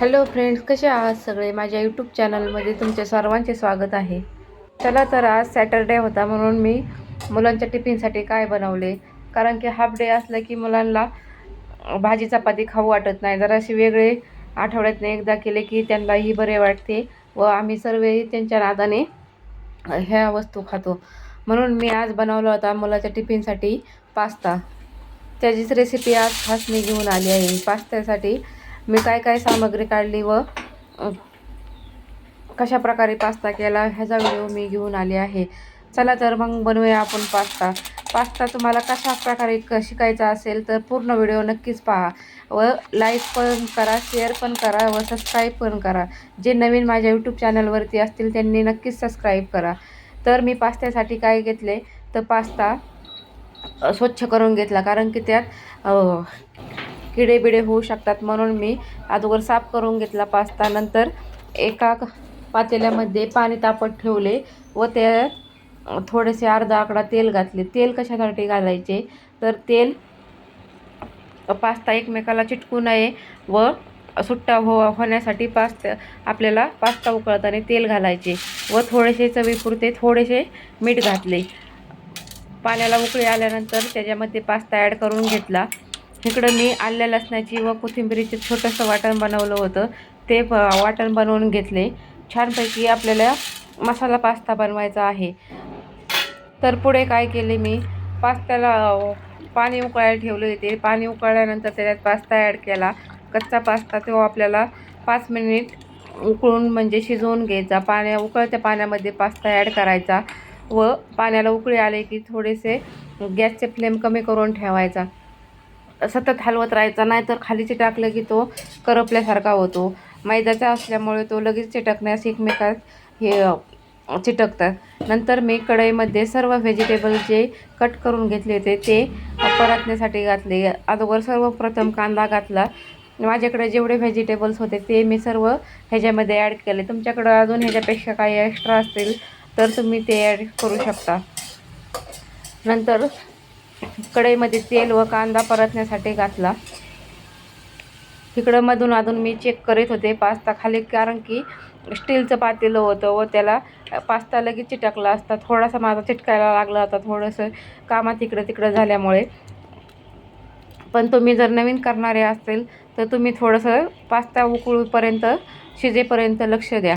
Hello friends कसे आहात सगळे? माझ्या यूट्यूब चॅनलमध्ये तुमचे सर्वांचे स्वागत आहे. चला तर आज सॅटरडे होता म्हणून मी मुलांच्या टिफिनसाठी काय बनवले? कारण की हाफ डे असला की मुलांना भाजी चपाती खाऊ वाटत नाही. जर असे वेगळे आठवड्यातनं एकदा केले की त्यांनाही बरे वाटते व आम्ही सर्वही त्यांच्या नादाने ह्या वस्तू खातो. म्हणून मी आज बनवला होता मुलाच्या टिफिनसाठी पास्ता. त्याचीच रेसिपी आज खास मी घेऊन आली आहे. पास्त्यासाठी मी काय काय सामग्री काढली व कशा प्रकारे पास्ता केला ह्याचा व्हिडिओ मी घेऊन आले आहे. चला तर मग बनवूया आपण पास्ता. पास्ता तुम्हाला कशा प्रकारे क शिकायचा असेल तर पूर्ण व्हिडिओ नक्कीच पहा व लाईक पण करा शेअर पण करा व सबस्क्राईब पण करा. जे नवीन माझ्या यूट्यूब चॅनलवरती असतील त्यांनी नक्कीच सबस्क्राईब करा. तर मी पास्त्यासाठी काय घेतले? तर पास्ता स्वच्छ करून घेतला. कारण की त्यात किडे बिडे होऊ शकतात. म्हणून मी अगोदर साफ करून घेतला पास्ता. नंतर एका पातेल्यामध्ये पाणी तापत ठेवले व त्यात थोडेसे अर्धा आकडा तेल घातले. तेल कशासाठी घालायचे? तर तेल पास्ता एकमेकाला चिटकू नये व सुट्टा हो होण्यासाठी पास्ता आपल्याला पास्ता उकळताना तेल घालायचे व थोडेसे चवीपुरते थोडेसे मीठ घातले. पाण्याला उकळी आल्यानंतर त्याच्यामध्ये पास्ता ॲड करून घेतला. इकडं मी आल्या लसणाची व कोथिंबिरीचे छोटंसं वाटण बनवलं होतं. ते प वाटण बनवून घेतले. छानपैकी आपल्याला मसाला पास्ता बनवायचा आहे. तर पुढे काय केले मी? पास्त्याला पाणी उकळायला ठेवले होते. पाणी उकळल्यानंतर त्याच्यात पास्ता ॲड केला. कच्चा पास्ता तो आपल्याला पाच मिनिट उकळून म्हणजे शिजवून घ्यायचा. पाण्या उकळत्या पाण्यामध्ये पास्ता ॲड करायचा व पाण्याला उकळी आले की थोडेसे गॅसचे फ्लेम कमी करून ठेवायचा. सतत हलवत राहायचा नाही तर खाली चिटाकलं की तो करपल्यासारखा होतो. मैद्याचा असल्यामुळे तो लगेच चिटकण्यास एकमेकात हे चिटकतात. नंतर मी कढईमध्ये सर्व व्हेजिटेबल जे कट करून घेतले होते ते परतण्यासाठी घातले. अगोदर सर्वप्रथम कांदा घातला. माझ्याकडे जेवढे व्हेजिटेबल्स होते ते मी सर्व ह्याच्यामध्ये ॲड केले. तुमच्याकडं अजून ह्याच्यापेक्षा काही एक्स्ट्रा असतील तर तुम्ही ते ॲड करू शकता. नंतर कढईमध्ये तेल व कांदा परतण्यासाठी घातला. इकडं मधून अधून मी चेक करीत होते पास्ता खाली कारण की स्टीलचं पातेलं होतं व त्याला पास्ता लगेच चिटकला असता. थोडासा माझा चिटकायला लागला होता थोडंसं कामात इकडं तिकडं झाल्यामुळे. पण तुम्ही जर नवीन करणारे असेल तर तुम्ही थोडंसं पास्ता उकळूपर्यंत शिजेपर्यंत लक्ष द्या.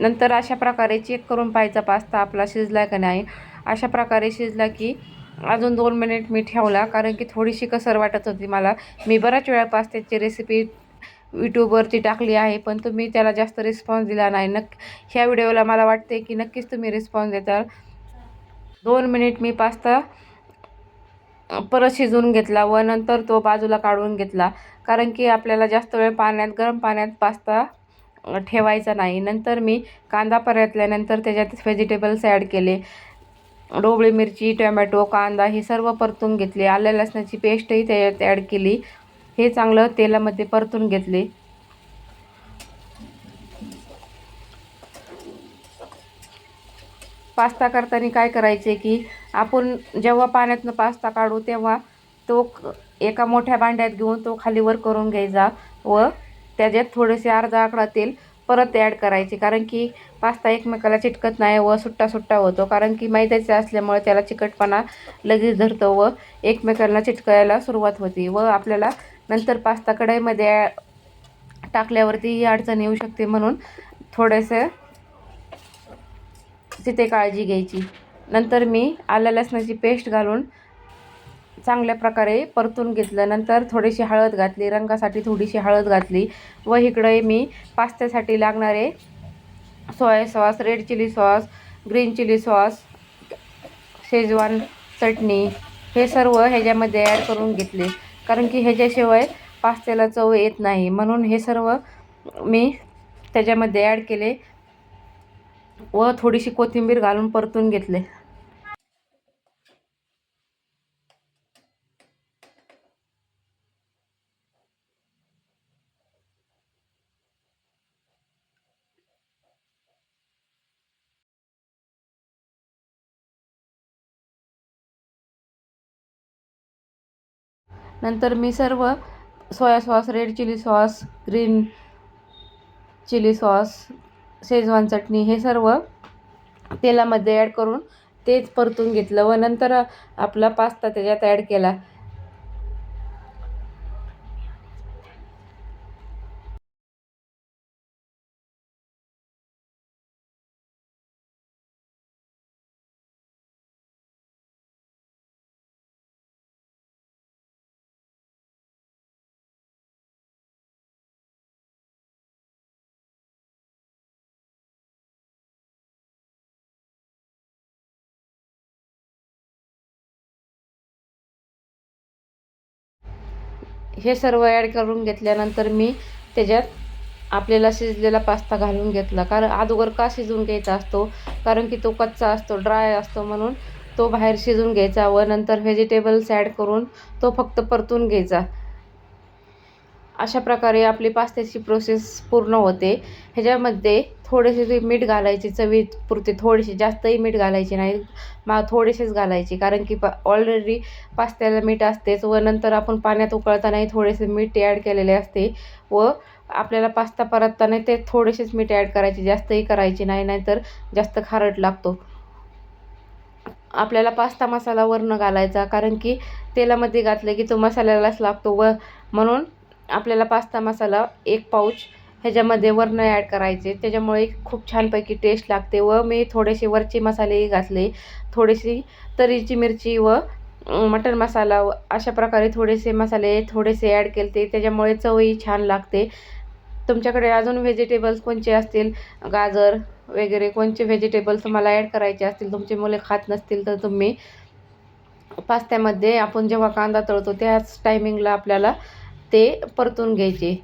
नंतर अशा प्रकारे चेक करून पाहायचा पास्ता आपला शिजला का नाही. अशा प्रकारे शिजला की अजून दोन मिनिट मी ठेवला. कारण की थोडीशी कसर वाटत होती मला. मी बऱ्याच वेळा पास्त्याची रेसिपी यूट्यूबवरती टाकली आहे पण तुम्ही त्याला जास्त रिस्पॉन्स दिला नाही. नक् ह्या व्हिडिओला मला वाटते की नक्कीच तुम्ही रिस्पॉन्स देताल. दोन मिनिट मी पास्ता परत शिजवून घेतला व नंतर तो बाजूला काढून घेतला. कारण की आपल्याला जास्त वेळ पाण्यात गरम पाण्यात पास्ता ठेवायचा नाही. नंतर मी कांदा परतल्यानंतर त्याच्यात व्हेजिटेबल्स ॲड केले. डोबळी मिरची टोमॅटो कांदा हे सर्व परतून घेतले. आल्या लसणाची पेस्टही त्याच्यात ॲड केली. हे चांगलं तेलामध्ये परतून घेतले. पास्ता करताना काय करायचे की आपण जेव्हा पाण्यातनं पास्ता काढू तेव्हा तो क- एका मोठ्या भांड्यात घेऊन तो खाली वर करून घ्यायचा व त्याच्यात थोडेसे अर्धा आकडा तेल परत ॲड करायची. कारण की पास्ता एकमेकाला चिटकत नाही व सुट्टा सुट्टा होतो. कारण की मैद्याचे असल्यामुळे त्याला चिकटपणा लगेच धरतो व एकमेकांना चिटकायला सुरुवात होती व आपल्याला नंतर पास्ता कढईमध्ये टाकल्यावरती ही अडचण येऊ शकते म्हणून थोडेसे तिथे काळजी घ्यायची. नंतर मी आल्या लसणाची पेस्ट घालून चांगल्या प्रकारे परतून घेतलं. नंतर थोडीशी हळद घातली रंगासाठी थोडीशी हळद घातली व इकडे मी पास्त्यासाठी लागणारे soya sauce red chilli sauce green chilli sauce Schezwan चटणी हे सर्व ह्याच्यामध्ये ॲड करून घेतले. कारण की ह्याच्याशिवाय पास्त्याला चव येत नाही. म्हणून हे सर्व मी त्याच्यामध्ये ॲड केले व थोडीशी कोथिंबीर घालून परतून घेतले. नंतर मी सर्व soya sauce red chilli sauce green chilli sauce Schezwan चटणी हे सर्व तेलामध्ये ॲड करून तेच परतून घेतलं व नंतर आपला पास्ता त्याच्यात ॲड केला. हे सर्व ॲड करून घेतल्यानंतर मी त्याच्यात आपल्याला शिजलेला पास्ता घालून घेतला. कारण अगोदर का शिजवून घ्यायचा असतो? कारण की तो कच्चा असतो ड्राय असतो म्हणून तो बाहेर शिजून घ्यायचा व नंतर व्हेजिटेबल्स ॲड करून तो फक्त परतून घ्यायचा. अशा प्रकारे आपली पास्त्याची प्रोसेस पूर्ण होते. ह्याच्यामध्ये थोडेसे मीठ घालायचे चवीपुरते थोडेसे जास्तही मीठ घालायचे नाही मा थोडेसेच घालायचे. कारण की पा ऑलरेडी पास्त्याला मीठ असतेच व नंतर आपण पाण्यात उकळतानाही थोडेसे मीठ ॲड केलेले असते व आपल्याला पास्ता परतताना ते थोडेसेच मीठ ॲड करायचे जास्तही करायचे नाही नाहीतर जास्त खारट लागतो. आपल्याला पास्ता मसाला वरनं घालायचा कारण की तेलामध्ये घातलं की तो मसाल्यालाच लागतो व म्हणून आपल्याला पास्ता मसाला एक पाऊच ह्याच्यामध्ये वरणं ॲड करायचे. त्याच्यामुळे खूप छानपैकी टेस्ट लागते व मी थोडेसे वरचे मसालेही घातले. थोडीशी तरीची मिरची व मटन मसाला व अशा प्रकारे थोडेसे मसाले थोडेसे ॲड केले त्याच्यामुळे चवही छान लागते. तुमच्याकडे अजून व्हेजिटेबल्स कोणचे असतील? गाजर वगैरे कोणचे व्हेजिटेबल्स तुम्हाला ॲड करायचे असतील? तुमचे मुले खात नसतील तर तुम्ही पास्त्यामध्ये आपण जेव्हा कांदा तळतो त्याच टायमिंगला आपल्याला ते परतून घ्यायचे.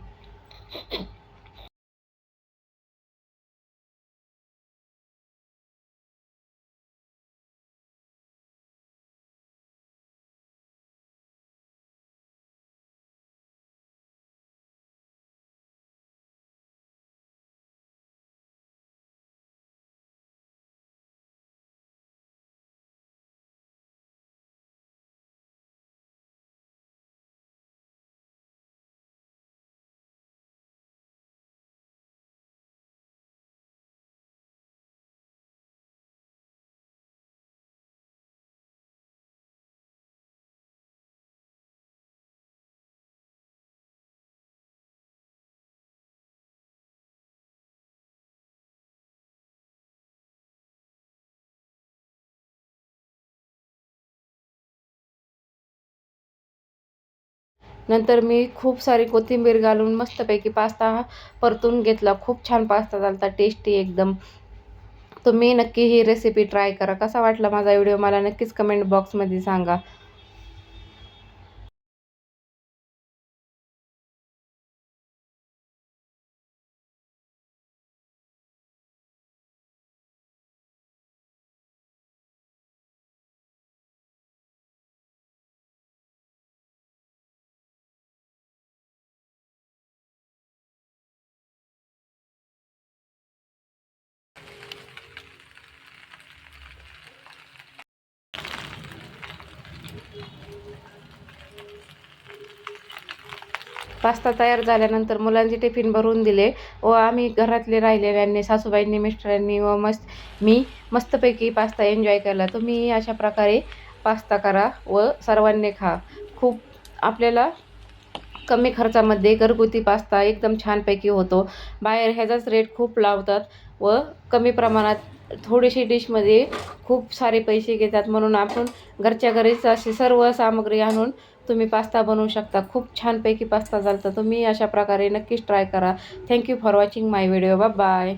नंतर मी खूप सारी कोथिंबीर घालून मस्तपैकी पास्ता परतून घेतला. खूप छान पास्ता झाला टेस्टी एकदम. तुम्ही नक्की ही रेसिपी ट्राय करा. कसा वाटला माझा व्हिडिओ मला नक्कीच कमेंट बॉक्समध्ये सांगा. पास्ता तयार झाल्यानंतर मुलांचे टिफिन भरून दिले व आम्ही घरातले राहिलेल्यांनी सासूबाईंनी मिस्टरांनी व मस्त मी मस्तपैकी पास्ता एन्जॉय केला. तुम्ही अशा प्रकारे पास्ता करा व सर्वांनी खा. खूप आपल्याला कमी खर्चामध्ये घरगुती पास्ता एकदम छानपैकी होतो. बाहेर ह्याचाच रेट खूप लावतात व कमी प्रमाणात थोडीशी डिशमध्ये खूप सारे पैसे घेतात म्हणून आपण घरच्या घरीच अशी सर्व सामग्री आणून तुम्ही पास्ता बनवू शकता. खूप छानपैकी पास्ता झाला तर तुम्ही अशा प्रकारे नक्कीच ट्राय करा. Thank you for watching my video bye